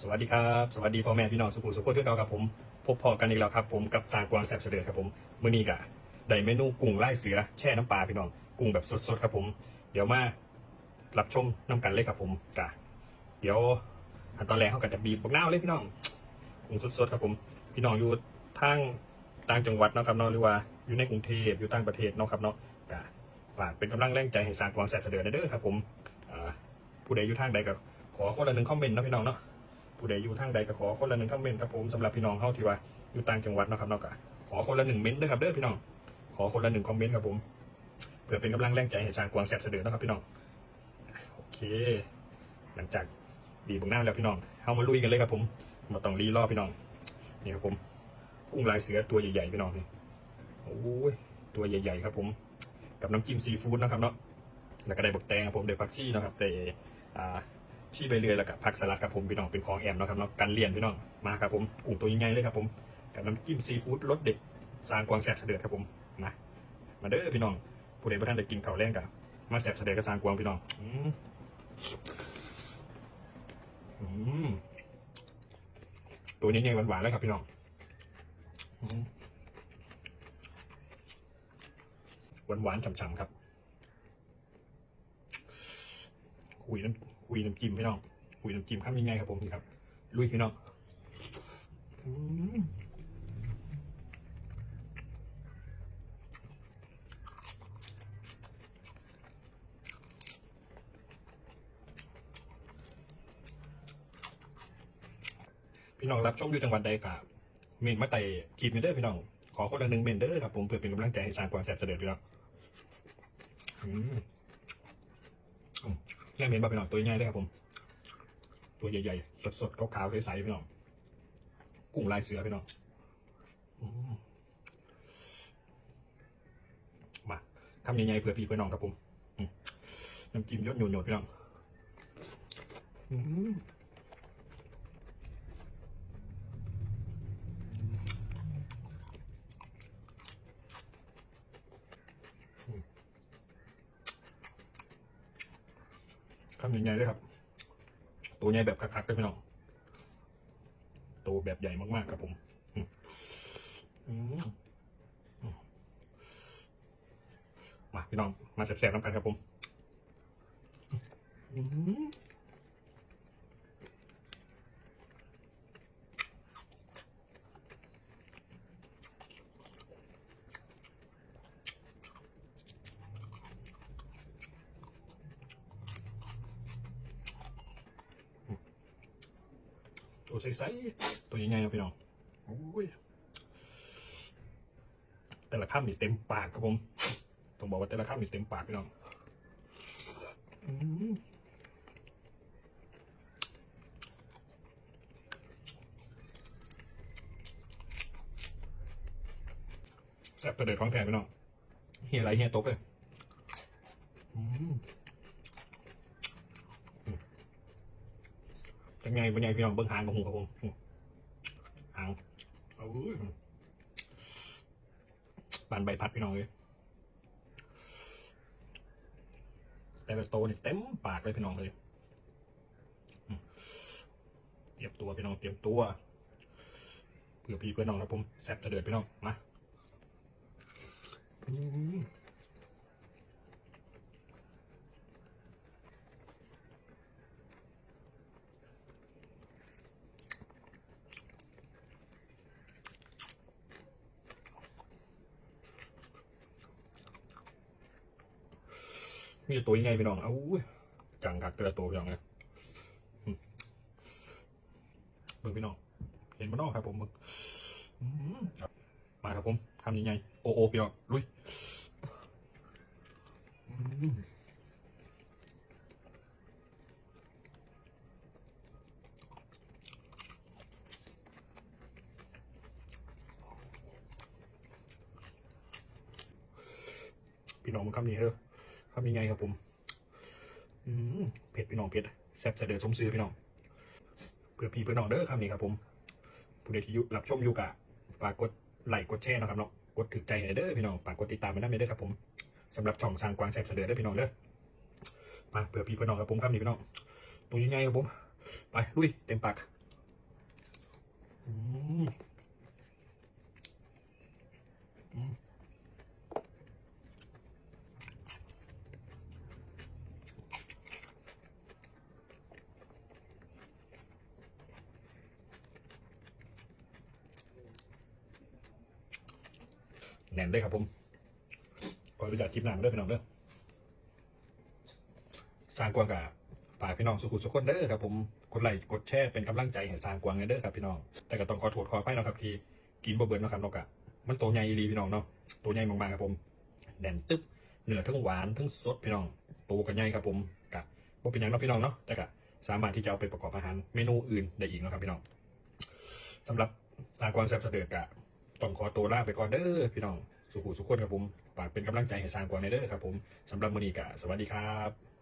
สวัสดีครับสวัสดีพ่อแม่พี่น้องสุขุมสุขโขด้วยกันครับผม พบพอกันอีกแล้วครับ ผมกับสางกวางแสบเสดือครับผมมื้อนี้กะได้เมนูกุ้งไล่เสือแช่น้ำปลาพี่น้องกุ้งแบบสดๆครับผม เดี๋ยวมารับชมน้ำกันเลยครับผมกะ เดี๋ยวขั้นตอนแรกเขาก็จะบีบบักน้าวเลยพี่น้องกุ้งสดๆครับผม พี่น้องอยู่ทางต่างจังหวัดเนาะครับเนาะหรือว่าอยู่ในกรุงเทพอยู่ต่างประเทศเนาะครับเนาะกะฝากเป็นกำลังแรงใจให้สางกวางแสบเสดือเด้อครับผมผู้ใดอยู่ทางใดก็ขอคนละหนึ่งคอมเมนต์นะพี่น้องเนาะ ผู้ใดอยู่ทางใดก็ขอคนละหนึ่งคอมเมนต์ครับผมสำหรับพี่น้องเฮาที่ว่าอยู่ต่างจังหวัดเนาะครับเนาะก็ขอคนละหนึ่งเม้นต์ด้วยครับเด้อพี่น้องขอคนละหนึ่งคอมเมนต์ครับผมเพื่อเป็นกำลังแรงใจให้สร้างกวางแสบเสด็จนะครับพี่น้องโอเค หลังจากดีบงหน้าแล้วพี่น้องเฮามาลุยกันเลยครับผมมาต้องรีรอบพี่น้องนี่ครับผมกุ้งลายเสือตัวใหญ่ๆพี่น้องนี่โอ้ยตัวใหญ่ๆครับผม กับน้ำจิ้มซีฟู้ดนะครับเนาะแล้วก็ได้บกแตงครับผมได้ผักชีนะครับได้อ่า ชี้ไปเรือยแล้วกับผักสลัดครับผมพี่น้องเป็นของแอมนะครับเนาะกันเลียนพี่น้องมาครับผมกลุ่มตัวยังไงเลยครับผมกับน้ำจิ้มซีฟู้ดรสเด็ดสางกวางแสบเสด็จครับผมมามาเด้อพี่น้องผู้ใดบ่ท่านได้กินข้าวแรงกันมาแสบเสด็จกับสางกวางพี่น้องอืมอืมตัวนี้ยังหวานๆแล้วครับพี่น้องหวานๆฉ่ำๆครับ คุยน้ำ คุยน้ำจิ้มพี่น้องคุยน้ำจิ้มข้ามยังไงครับผมนี่ครับลุยพี่น้องพี่น้องรับชมอยู่จังหวัดใดกับเมนมาไต่กีบเมนเดอร์พี่น้อง ขอคนละหนึ่งเมนเดอร์ครับผมเพื่อเป็นกำลังใจให้สร้างความแซ่บเสด็จพี่น้องอืม แง่เมนบาเป็นหน่อยตัวใหญ่ได้ครับผม ตัวใหญ่ๆ สดๆขาวๆใสๆไปหน่องกุ้งลายเสือไปหน่องมาทำใหญ่ๆเผื่อพี่เพื่อน้องครับผมน้ำจิ้มยศหยนๆไปหน่อง อืมทำใหญ่ๆเลยครับ ตัวใหญ่แบบคักๆเลยพี่น้องตัวแบบใหญ่มากๆครับผมอืมอืมอืมมาพี่น้องมาแซ่บๆน้ำกันครับผม ตัวใสๆตัวใหญ่ๆครับพี่น้องแต่ละคำนี่เต็มปากครับผมต้องบอกว่าแต่ละคำนี่เต็มปากพี่น้องแซ่บประเดิดของแท้พี่น้องเฮียไรเฮียตกเลยอืม เป็นไงเป็นไงพี่น้องเบิ้งหางของหูครับผมอืมหางโอ้ยปานใบพัดพี่น้องเลยแต่ละโตวนี่เต็มปากเลยพี่น้องเลยอืมเตรียมตัวพี่น้องเตรียมตัวเพื่อพี่เพื่อนน้องครับผมแซ่บจะเดือดพี่น้องมา มีตัวยังไงพี่น้องเอ้าจังกักแต่ละตัวพี่น้องเลยอืมเบิ่งพี่น้อง เห็นบ้านนอกครับผมมึงมาครับผมทำยังไง โอโอพี่น้อง ลุยพี่น้องมันคำนี้เถอะ ทำยังไงครับผมเผ็ดพี่น้องเผ็ดแซ่บเสด็จสมซื้อพี่น้อง เพื่อพี่เพื่อน้องเด้อครับนี่ครับผม ผู้ใดที่ยู่รับชมอยู่กะฝากกดไลค์กดแชร์นะครับเนาะกดถึกใจเด้อพี่น้องฝากกดติดตามไว้ได้ไหมเด้อครับผมสำหรับช่องสร้างกวางแสบเสด็จเด้อพี่น้องเด้อมาเพื่อพี่เพื่อน้องครับผมครับนี่พี่น้องตัวยังไงครับผม ไปลุยเต็มปาก อืมอืม แน่นเลยครับผมขออนุญาตทิปหน้ามาเด้อพี่น้องเด้อสร้างกวางกับฝากพี่น้องสุขุสุขคนเด้อครับผมกดไลค์กดแชร์เป็นกำลังใจให้สร้างกวางเด้อครับพี่น้อง แต่ก็ต้องขอโทษขออภัยเนาะครับที่กินบ่เบิดเนาะครับเนาะกะมันตัวใหญ่อีหลีพี่น้องเนาะตัวใหญ่มากๆครับผมแน่นตึ๊บเนื้อทั้งหวานทั้งสดพี่น้องตัวก็ใหญ่ครับผมกะบ่เป็นหยังเนาะพี่น้องเนาะแต่ก็สามารถที่จะเอาไปประกอบอาหารเมนูอื่นได้อีกนะครับพี่น้องสำหรับสร้างกวางแซ่บเสด็จกะ ต้องขอตัวลาไปก่อนเด้อพี่น้อง สุขุสุขคนครับผมฝากเป็นกำลังใจให้สร้างกว่าในเด้อครับผมสำหรับมือนี้กะสวัสดีครับ